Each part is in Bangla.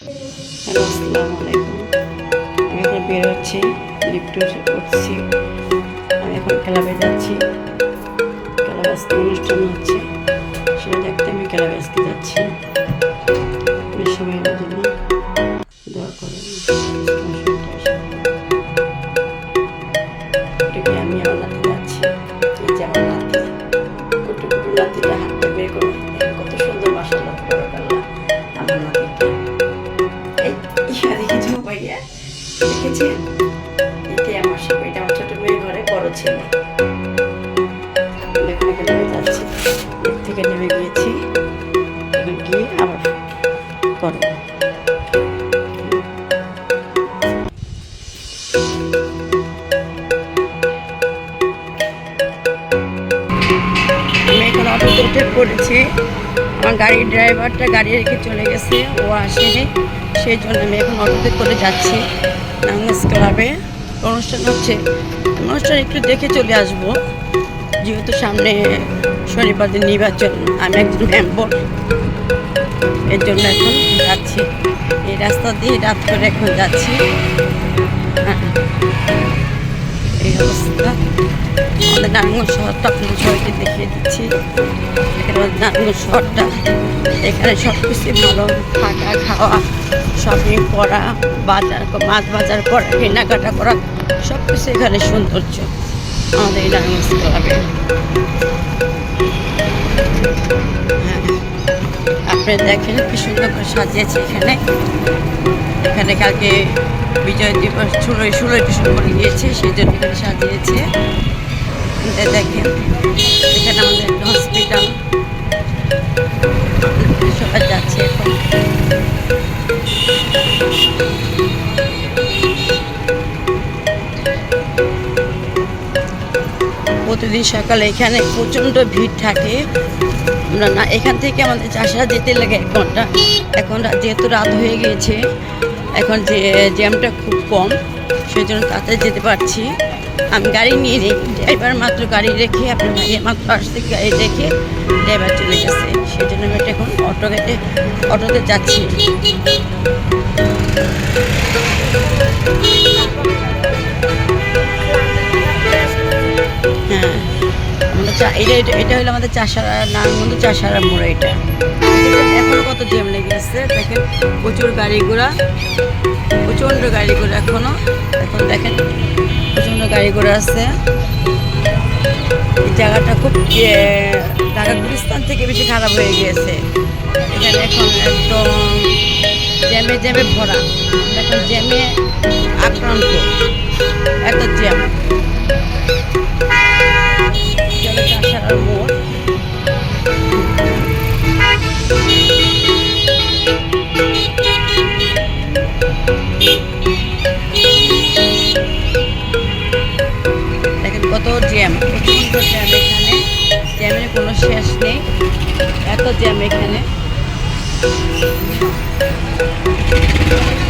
হ্যালো আসসালামু আলাইকুম। আমি এখন বের হচ্ছি, লিফট উঠছি। আমি এখন ক্লাবে যাচ্ছি। ক্লাবে অনুষ্ঠান হচ্ছে। সেটা দেখতে আমি ক্লাবে আজকে যাচ্ছি সবাই জন্য। দোয়া করবেন আমি আমার যাচ্ছি এই যে আমার নাতি হাতটা বের করে। উঠে পড়েছি আমার গাড়ির ড্রাইভারটা গাড়ি রেখে চলে গেছে, ও আসেনি। সেই জন্য আমি এখন অটোতে করে যাচ্ছি নাঙ্গাস ক্লাবে। অনুষ্ঠান হচ্ছে। অনুষ্ঠান একটু দেখে চলে আসব। যেহেতু সামনে শনিবার দিন নির্বাচন, আমি একজন মেম্বর এর জন্য এখন যাচ্ছি। এই রাস্তা দিয়ে রাত করে এখন যাচ্ছি। হ্যাঁ। এই অবস্থা। আমাদের নারায়ণগঞ্জ শহরটা আপনাদের সবাইকে দেখিয়ে দিচ্ছি। এখানে নারায়ণগঞ্জ শহরটা। এখানে সব কিছুই ভালো থাকা, খাওয়া শপিং করা, বাজার মাছ বাজার করা, কেনাকাটা করা, সব কিছু এখানে সৌন্দর্য। আমাদের এই নারায়ণগঞ্জ ক্লাবে হ্যাঁ। আপনি দেখেন কি সুন্দর করে সাজিয়েছে এখানে। এখানে কালকে বিজয় দিবস ষোলোই ষোলোই ডিসেম্বর গিয়েছে, সেই জন্য এখানে সাজিয়েছে। দেখেন। এখানে আমাদের হসপিটাল সবাই যাচ্ছে এখন। প্রতিদিন সকালে এখানে প্রচণ্ড ভিড় থাকে। আমরা না, এখান থেকে আমাদের চাষা যেতে লাগে এক ঘণ্টা। এখন যেহেতু রাত হয়ে গিয়েছে, এখন যে, জ্যামটা খুব কম সেই জন্য তাতে যেতে পারছি। আমি গাড়ি নিয়ে ড্রাইভার মাত্র গাড়ি রেখে আপনার ভাইয়ের মাত্র আসতে গাড়ি রেখে ড্রাইভার চলে গেছে। সেই জন্য আমি একটা এখন অটোতে অটোতে যাচ্ছি। হ্যাঁ। এটা এটা এটা হলো আমাদের চাষারা নারায়ণগঞ্জ চাষারা মোড় এটা। এখনও কত জ্যাম লেগে আছে? দেখেন, প্রচুর গাড়ি ঘোড়া। প্রচণ্ড গাড়ি ঘোড়া এখনও। এখন দেখেন প্রচণ্ড গাড়ি ঘোড়া আছে। এই জায়গাটা খুব ঢাকা গুলিস্তান থেকে বেশি খারাপ হয়ে গিয়েছে। এখানে এখন একদম জ্যামে জ্যামে ভরা। এখন জ্যামে আক্রান্ত। এত জ্যাম। মোড়। জ্যাম এখানে।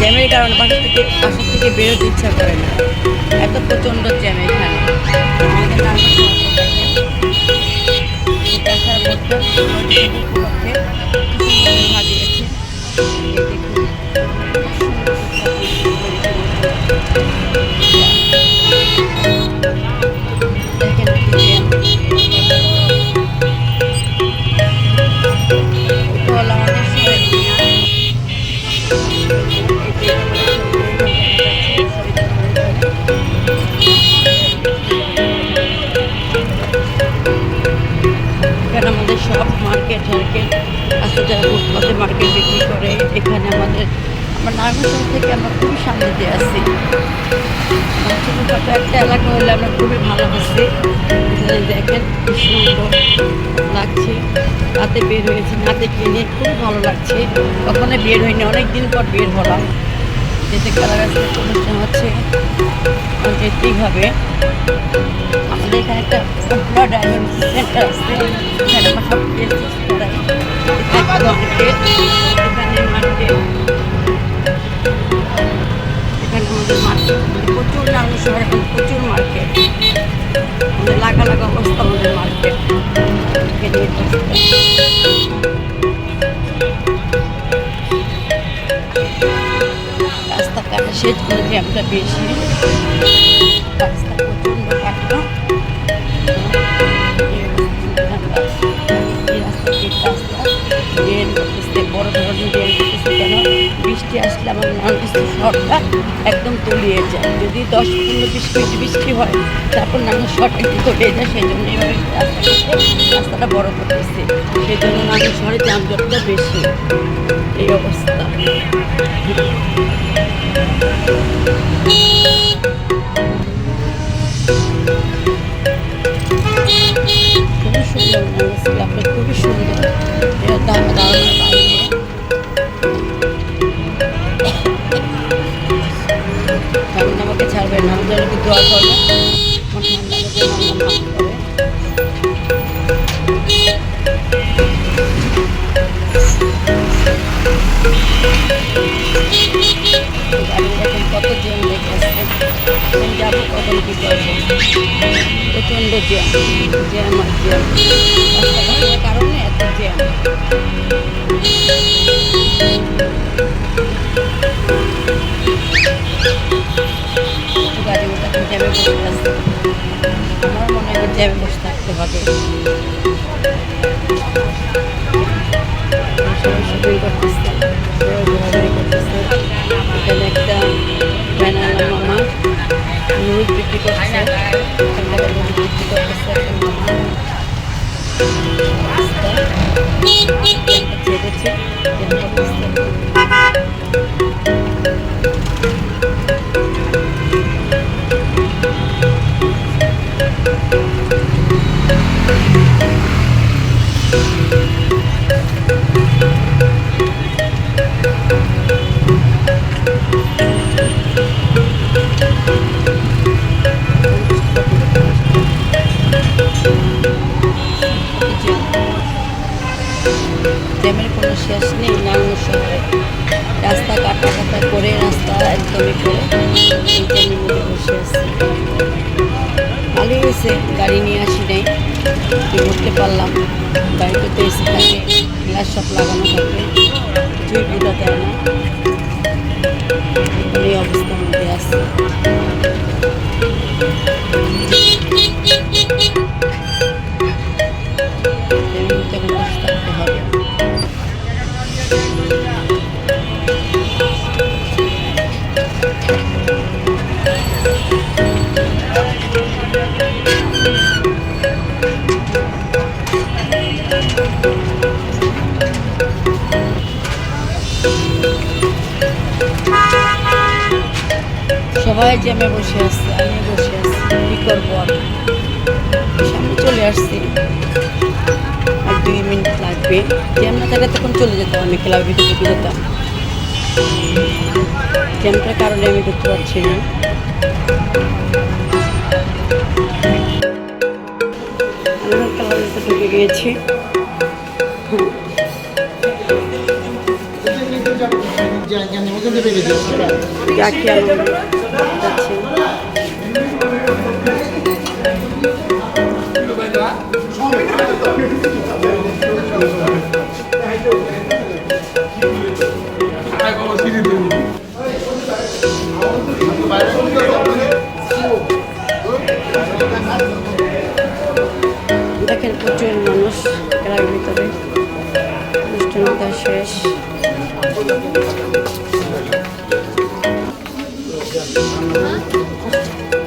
জ্যামের কারণে বাসা থেকে বাসা থেকে বেরোতে ইচ্ছা করে না। এত প্রচণ্ড জ্যাম এখানে। আমাদের উপলক্ষে মার্কেট টার্কেট আছে যারা মার্কেট বিক্রি করে। এখানে আমাদের, আমরা নারায়ণগঞ্জ থেকে আমরা খুবই শান্তিতে আছি। ছোটোখাটো একটা এলাকা হলে আমরা খুবই ভালো আছি এখানে দেখেন সুন্দর লাগছে। রাতে বের হয়েছি রাতে কিনে খুবই ভালো লাগছে। কখনো বের হয়নি অনেক দিন পর বের হলাম। যেতে কারাগাছের অনুষ্ঠান হচ্ছে। আমার যেতেই হবে। আমাদের এখানে একটা আছে। এখানে কিছু এখানে প্রচুর নারায়ণ প্রচুর মার্কেট আমাদের লাগা লাগা অবস্থা আমাদের মার্কেট করে জ্যামটা বেশি রাস্তা প্রচণ্ড বৃষ্টি আসলে আমার নার্গিস শহরটা একদম তলিয়ে যায়। যদি দশ পনেরো বিশ মিনিট বৃষ্টি হয়, তারপর নার্গিস শহরটা একটু তলিয়ে যায়, সেই জন্য রাস্তাটা বড় করতেছে। সেই জন্য নার্গিস শহরে যানজটটা বেশি। এই অবস্থা। খুবই সুন্দর দাম দাঁড়ানোর আমাকে ছাড়বেন আমি দোয়া করবে। প্রচণ্ড জ্যাম জ্যাম আর জ্যাম রাস্তা ঘাটের কারণে এত জ্যাম গাড়ি ওটা জ্যামে বসে আছে আমার বিক্রি নুরুদ বিক্রি করতেছে রাস্তা। পারলাম। বাড়িতে তো থাকে গ্লাস সব লাগানো থাকে। কিছুই বোঝা যায় না। এই অবস্থার মধ্যে আছে। সবাই জ্যামে বসে আসছে আমি বসে আছি কী করব সামনে চলে আসছি। আর দুই মিনিট লাগবে। জ্যাম না থাকলে তখন চলে যেতাম আমি ক্লাবের ভিতরে ঢুকে যেতাম। জ্যামটার কারণে আমি ঢুকতে পারছি না। আমরা ক্লাবের ভিতরে ঢুকে গিয়েছি। আনন্দ যাচ্ছি দেখেন 啊。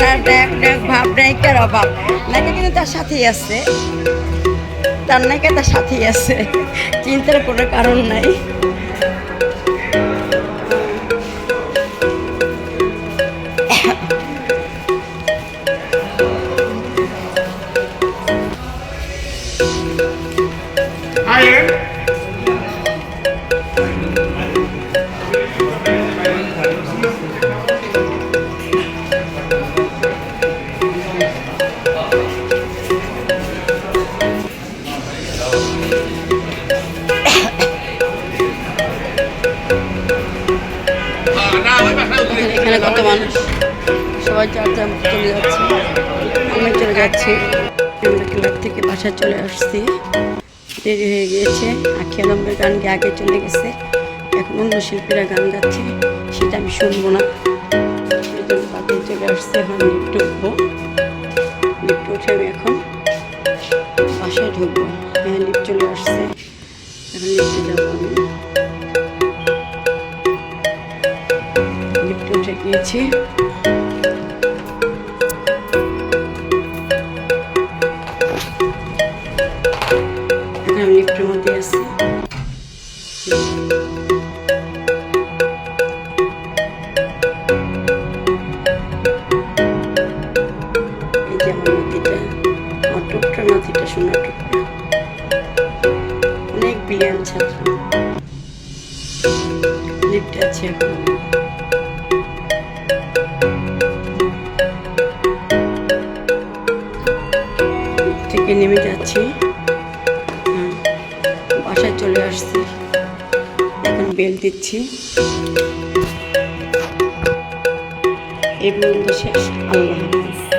চেহারা ড্যাক ড্যাক ভাব, নায়িকার অভাব। নাকি কিন্তু তার সাথেই আছে। তার নাকি তার সাথেই আছে। চিন্তার কোনো কারণ নাই। সবাই চলে যাচ্ছে। আমি চলে যাচ্ছি। আমরা ক্লাব থেকে বাসায় চলে আসছি। দেরি হয়ে গিয়েছে। আখি আলমের গান গিয়ে আগে চলে গেছে? এখন অন্য শিল্পীরা গান গাচ্ছে, সেটা আমি শুনব না। সেই জন্য বাদে চলে আসছে এখন লিফ্ট উঠবো। লিফ্ট উঠে আমি এখন বাসায় ঢুকবো। হ্যাঁ লিফ্ট চলে আসছে। এখন লিফ্টে যাব আমি। লিফটে উঠে গিয়েছি। আছে থেকে নেমে যাচ্ছি। বাসায় চলে আসছি। এখন বেল দিচ্ছি। এই পর্যন্ত শেষ। আল্লাহ হাফিজ।